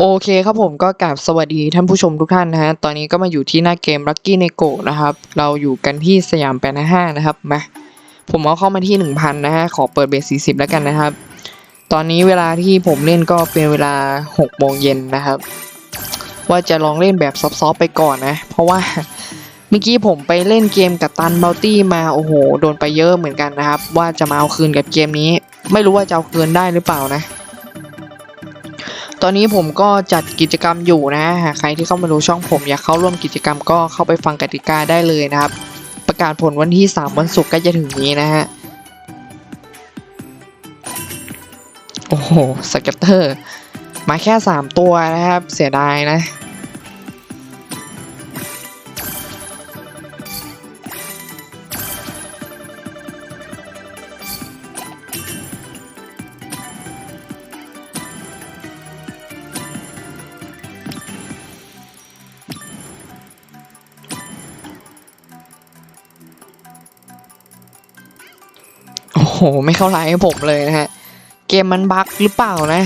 โอเคครับผมก็กราบสวัสดีท่านผู้ชมทุกท่านนะฮะ ตอนนี้ก็มาอยู่ที่หน้าเกม Lucky n e g o นะครับ เราอยู่กันที่สยามแปดห้านะครับมาผมเอาเข้ามาที่หนึ่งพันนะฮะ ขอเปิดเบสสี่สิบแล้วกันนะครับ ตอนนี้เวลาที่ผมเล่นก็เป็นเวลาหกโมงเย็นนะครับ ว่าจะลองเล่นแบบซอฟๆไปก่อนนะ เพราะว่าเมื่อกี้ผมไปเล่นเกมกับตันบัลตี้มาโอ้โห โดนไปเยอะเหมือนกันนะครับ ว่าจะมาเอาคืนกับเกมนี้ ไม่รู้ว่าจะเอาคืนได้หรือเปล่านะ ตอนนี้ผมก็จัดกิจกรรมอยู่นะหากใครที่เข้ามาดูช่องผมอยากเข้าร่วมกิจกรรมก็เข้าไปฟังกติกาได้เลยนะครับ ประกาศผลวันที่ 3 วันศุกร์ก็จะถึงนี้นะฮะ โอ้โหสเก็ตเตอร์ มาแค่ 3 ตัวนะครับ เสียดายนะ โอ้โห ไม่เข้าไลน์ให้ผมเลยนะฮะ เกมมันบั๊กหรือเปล่านะ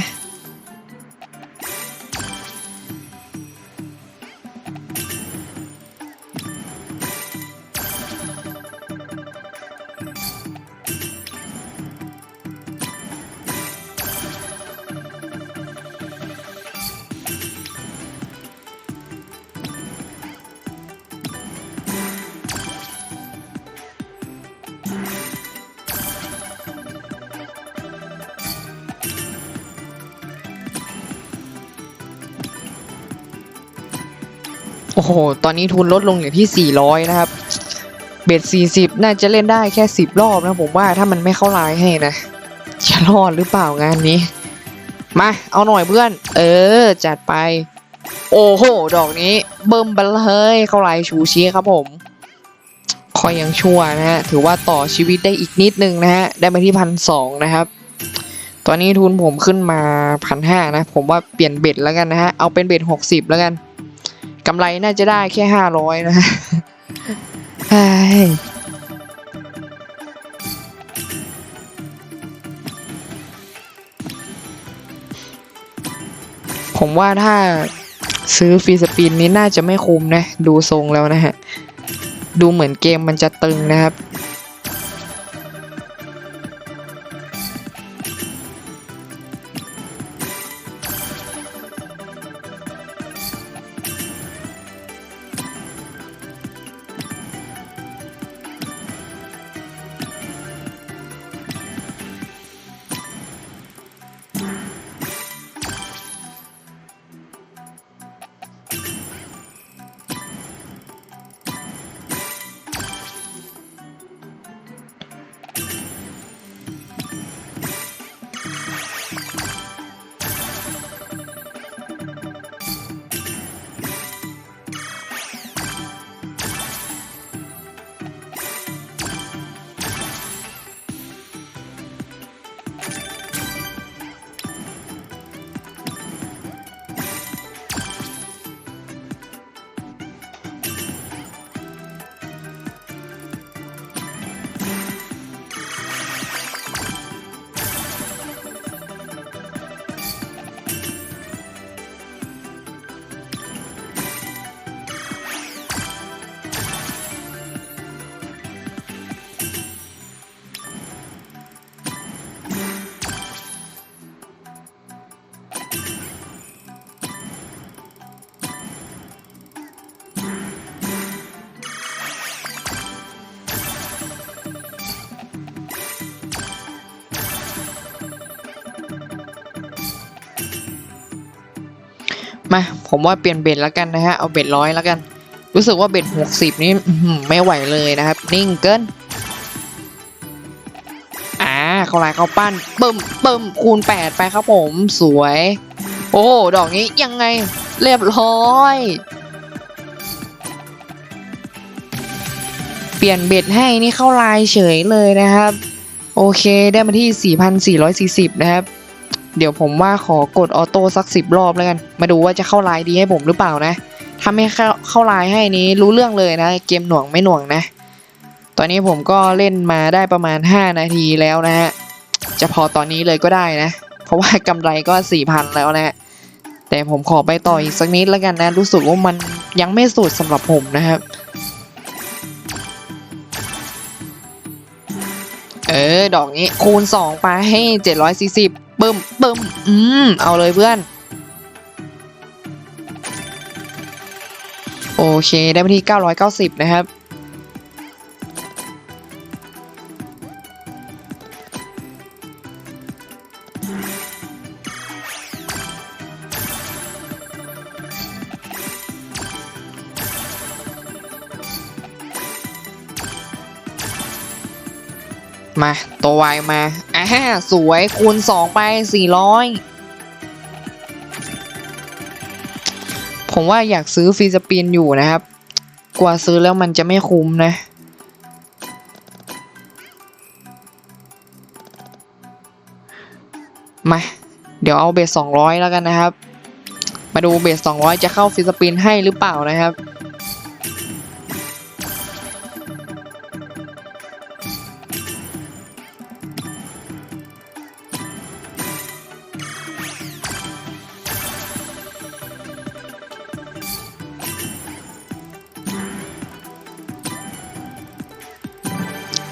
อ้โห ตอนนี้ทุนลดลงเหลือที่ 400 นะครับ เบ็ด 40 น่าจะเล่นได้แค่ 10 รอบนะผมว่าถ้ามันไม่เข้าลน์ให้นะจะรอดหรือเปล่างานนี้ มา เอาหน่อยเพื่อน เออ จัดไป โอ้โห ดอกนี้ เบิ่มไปเลยเข้าลน์ชูชีครับผมคอยยังชั่วนะฮะ ถือว่าต่อชีวิตได้อีกนิดนึงนะฮะ ได้มาที่พันสองนะครับ ตอนนี้ทุนผมขึ้นมาพันห้านะ ผมว่าเปลี่ยนเบ็ดแล้วกันนะฮะ เอาเป็นเบ็ดหกสิบแล้วกัน กำไรน่าจะได้แค่ห้าร้อยนะฮะไอผมว่าถ้าซื้อฟรีสปินนี้น่าจะไม่คุ้มนะ ดูทรงแล้วนะฮะ ดูเหมือนเกมมันจะตึงนะครับ ผมว่าเปลี่ยนเบ็ดแล้วกันนะฮะเอาเบ็ดร้อยแล้วกัน รู้สึกว่าเบ็ดหกสิบนี่ไม่ไหวเลยนะครับ นิ่งเกินอ่าเขาลายเขาปั้นเบิ่มเบิ่มคูณแปดไปครับผมสวย โอ้ดอกนี้ยังไงเรียบร้อยเปลี่ยนเบ็ดให้นี่เข้าลายเฉยเลยนะครับ โอเคได้มาที่ 4,440 นะครับ เดี๋ยวผมว่าขอกดออโต้สักสิบรอบแล้วกัน มาดูว่าจะเข้าไลน์ดีให้ผมหรือเปล่านะถ้าไม่เข้าเข้าไลน์ให้นี้รู้เรื่องเลยนะ เกมหน่วงไม่หน่วงนะ ตอนนี้ผมก็เล่นมาได้ประมาณ 5 นาทีแล้วนะฮะ จะพอตอนนี้เลยก็ได้นะ เพราะว่ากำไรก็ 4,000 แล้วนะฮะ แต่ผมขอไปต่ออีกสักนิดแล้วกันนะ รู้สึกว่ามันยังไม่สุดสำหรับผมนะครับ เออ ดอกนี้คูณ 2 ไปให้ 740ปึ้มปึ้มอืม เอาเลยเพื่อน โอเคได้ไปที่ 990 นะครับ มา ตัววายมาอ่าสวยคูณ 2 ไป 400 ผมว่าอยากซื้อฟีสปินอยู่นะครับ กว่าซื้อแล้วมันจะไม่คุ้มนะมา เดี๋ยวเอาเบส200 แล้วกันนะครับ มาดูเบส200 จะเข้าฟีสปินให้หรือเปล่านะครับ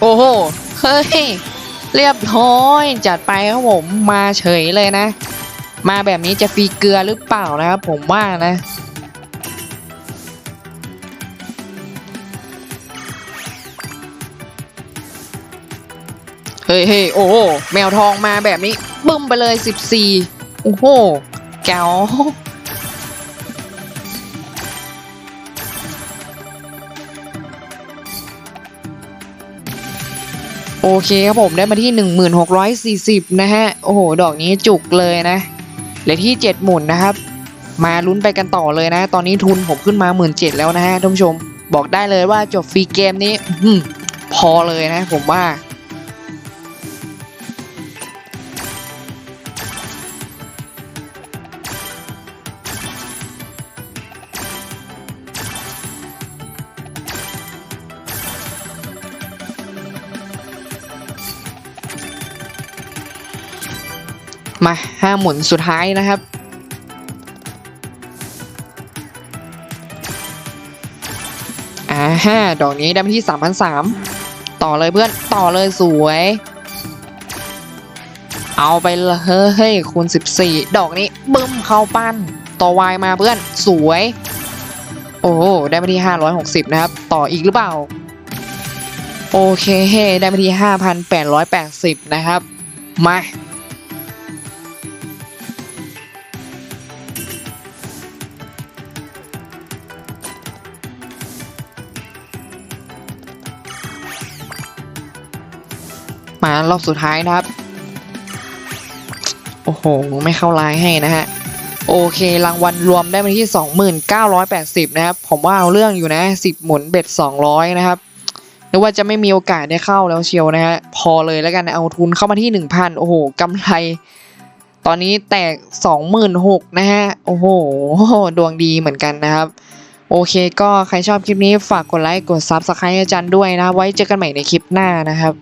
โอ้โห เฮ้ย เรียบร้อยจัดไปครับผมมาเฉยเลยนะ มาแบบนี้จะฟรีเกลือหรือเปล่านะครับผมว่านะเฮ้ยเฮ้ยโอ้โหแมวทองมาแบบนี้บึ้มไปเลย 14 โอ้โห แก้ว โอเคครับผมได้มาที่ 1640 นะฮะ โอ้โห ดอกนี้จุกเลยนะเหลือที่ 7 หมุนนะครับ มาลุ้นไปกันต่อเลยนะ ตอนนี้ทุนผมขึ้นมา 1 7ื่นแล้วนะฮะท่านผู้ชม บอกได้เลยว่าจบฟรีเกมนี้พอเลยนะผมว่า มาห้าหมุนสุดท้ายนะครับ อ่าห้าดอกนี้ได้ไปที่สามพันสามต่อเลยเพื่อนต่อเลยสวย เอาไปเลยเฮ้ยคูณสิบสี่ดอกนี้บึ้มเข้าปั้น ต่อวายมาเพื่อนสวย โอ้ได้ไปที่ห้าร้อยหกสิบนะครับ ต่ออีกหรือเปล่า โอเคเฮ้ได้ไปที่ห้าพันแปดร้อยแปดสิบนะครับ มา มารอบสุดท้ายนะครับ โอ้โห ไม่เข้าไลน์ให้นะฮะ โอเครางวัลรวมได้มาที่ 2980 นะครับ ผมว่าเอาเรื่องอยู่นะ 10 หมุนเบ็ด 200 นะครับนึกว่าจะไม่มีโอกาสได้เข้าแล้วเชียวนะฮะ พอเลยแล้วกันเอาทุนเข้ามาที่ 1,000 โอ้โหกำไรตอนนี้แตก 26,000 นะฮะ โอ้โห ดวงดีเหมือนกันนะครับ โอเคก็ใครชอบคลิปนี้ฝากกดไลค์ กด Subscribe อาจารย์ด้วยนะ ไว้เจอกันใหม่ในคลิปหน้านะครับ